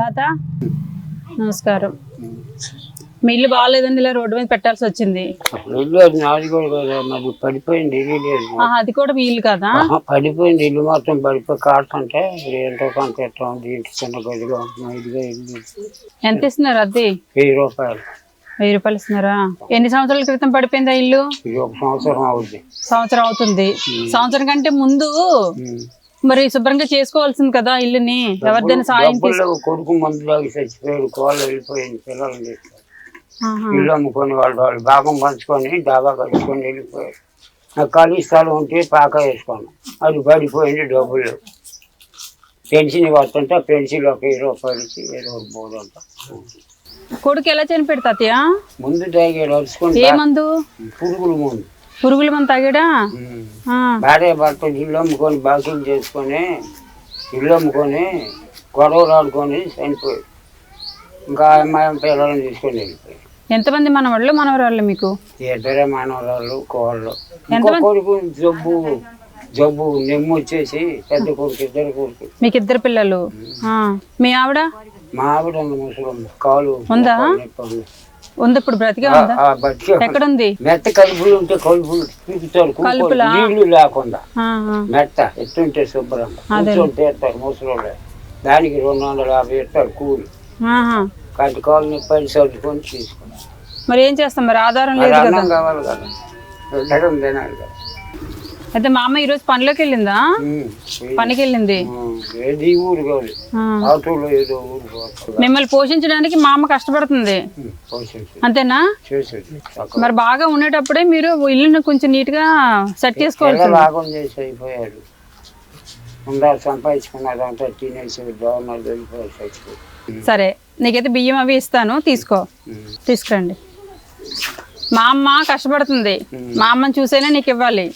తాత. నమస్కారం. మీ ఇల్లు బాగాలేదండి ఇలా రోడ్డు మీద పెట్టాల్సి వచ్చింది. ఇల్లు అది నాది కూడా కదా పడిపోయింది ఇల్లు లేదు ఆహా, అది కూడా మీ ఇల్లు కదా? ఆహా, పడిపోయింది ఇల్లు మొత్తం పడిపోయి కాడుతుంటే ఏంటో కొంత ఎట్లా ఉంది ఇంటి చిన్న గదిగా ఇదిగా ఇల్లు ఎంత ఇస్తున్నారు అది వెయ్యి రూపాయలు. వెయ్యి రూపాయలు ఇస్తున్నారా? ఎన్ని సంవత్సరాల క్రితం పడిపోయిందా ఇల్లు? ఇది ఒక సంవత్సరం అవుద్ది. సంవత్సరం అవుతుంది. సంవత్సరం కంటే ముందు ఉమ్. మరి శుభ్రంగా చేసుకోవాల్సింది కదా ఇల్లుని. ఎవరిదైనా సాయం కొడుకు మందులాగి చచ్చిపోయాడు కోళ్ళు వెళ్ళిపోయింది ఆహా. ఇల్లు అమ్ముకొని వాళ్ళు వాళ్ళు భాగం పంచుకొని డాబా కలుసుకొని వెళ్ళిపోయారు నాకు ఖాళీ స్థలం ఉంటే పాక వేసుకున్నాను అది పడిపోయింది డబ్బులు. పెన్షన్ వస్తుంటే పెన్షన్ ఒక ఇచ్చి ఏదో ఒక పోదంట కొడుకు ఎలా చనిపోయాడు తాతయ్య? ముందు తాగాడు మందు? పురుగులు ముందు. పురుగుల మందు తాగాడా? ఉమ్. ఆ, భార్య భర్త ఇల్లు అమ్ముకొని బాకీలు చేసుకొని ఇల్లు అమ్ముకొని గొడవలు ఆడుకొని చనిపోయాడు. ఇంకా అమ్మాయి పిల్లల్ని తీసుకొని వెళ్ళిపోయాడు. ఎంతమంది మనవాళ్ళు మనవరాళ్ళు మీకు? ఇద్దరే మానవరాళ్ళు కోళ్ళు ఇంకో కొడుకు జబ్బు జబ్బు నెమ్ము వచ్చేసి పెద్ద కొడుకు ఇద్దరు కొడుకు. మీకు ఇద్దరు పిల్లలు మీ ఆవిడ? మా ఆవిడ ఉంది ముసలమ్మ కాలు ఉందా? ఉంది. ఉంది? ఇప్పుడు బ్రతికే ఉందా. బతికే ఎక్కడుంది? మెత్త కలుపులు ఉంటే కలుపులు? నీళ్ళు లేకుండా. మెత్త ఎత్తుంటే శుభ్రంగా కూర్చొని తీస్తారు ముసలోళ్ళు. దానికి రెండు వందల యాభై ఇస్తారు కూలి. కట్టి కాలు పది సర్దుకొని తీసుకుంటారు మరి ఏం చేస్తాం? మరి ఆధారం లేదు కావాలి కదా. తినాలి కదా అయితే మా అమ్మ ఈరోజు పనిలోకి వెళ్ళిందా. పనికి వెళ్ళింది. మిమ్మల్ని పోషించడానికి మా అమ్మ కష్టపడుతుంది. అంతేనా. మరి బాగా ఉండేటప్పుడే మీరు ఇల్లుని కొంచెం నీట్గా సెట్ చేసుకోవాలి సరే నీకైతే బియ్యం అవి ఇస్తాను తీసుకో. తీసుకురండి. మా అమ్మ కష్టపడుతుంది. మా అమ్మని చూసైనా నీకు ఇవ్వాలి.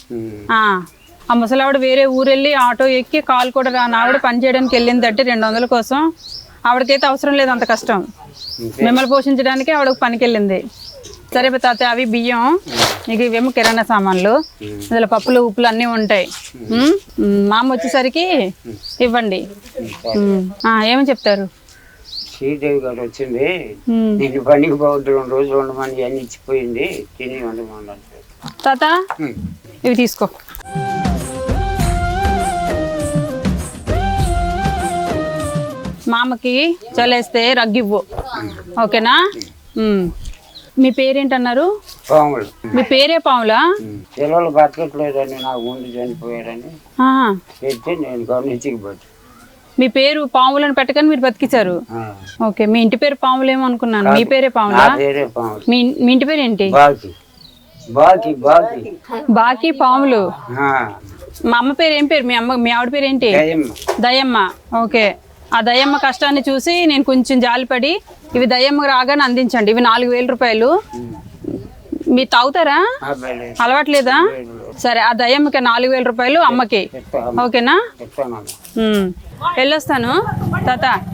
ఆ ముసలావిడ వేరే ఊరు వెళ్ళి ఆటో ఎక్కి కాలు కూడా రాని. ఆవిడ పని చేయడానికి వెళ్ళింది అంటే రెండు వందల కోసం. ఆవిడకైతే అవసరం లేదు అంత కష్టం. మిమ్మల్ని పోషించడానికి ఆవిడ పనికి వెళ్ళింది. సరే తాత అవి బియ్యం. నీకు ఇవేమో కిరాణా సామాన్లు. అందులో పప్పులు ఉప్పులు అన్నీ ఉంటాయి. ఉమ్? ఉమ్, మా అమ్మ వచ్చేసరికి ఇవ్వండి. ఏమని చెప్తారు? శ్రీదేవి గారు వచ్చింది. నేను పనికి పోవద్దు రెండు రోజులు ఉండమని అన్ని ఇచ్చిపోయింది. తిని ఉండమని తాత ఇవి తీసుకో. మామకి చలేస్తే రగ్గివ్వు. ఓకేనా. మీ పేరేంటన్నారు? పాములు. మీ పేరే పావులా పిల్లలు బతకట్లేదని నాకు ముందు చనిపోయారని. చెప్తే నేను గమనించికి బట్టి మీ పేరు పాములను పెట్టకని మీరు బతికించారు ఓకే మీ ఇంటి పేరు పాములేమో అనుకున్నాను. మీ పేరే పాములా? మీ ఇంటి పేరు ఏంటి? బాకి. పాములు. మా అమ్మ పేరు ఏం పేరు? మీ అమ్మ మీ ఆవిడ పేరు ఏంటి? దయమ్మ ఓకే. ఆ దయమ్మ కష్టాన్ని చూసి నేను కొంచెం జాలిపడి ఇవి దయమ్మ రాగానే అందించండి. ఇవి నాలుగు వేల రూపాయలు. మీరు తాగుతారా. అలవాట్లేదా? సరే ఆ దయమ్మకి నాలుగు వేల రూపాయలు అమ్మకి. ఓకేనా. వెళ్ళొస్తాను. తాత.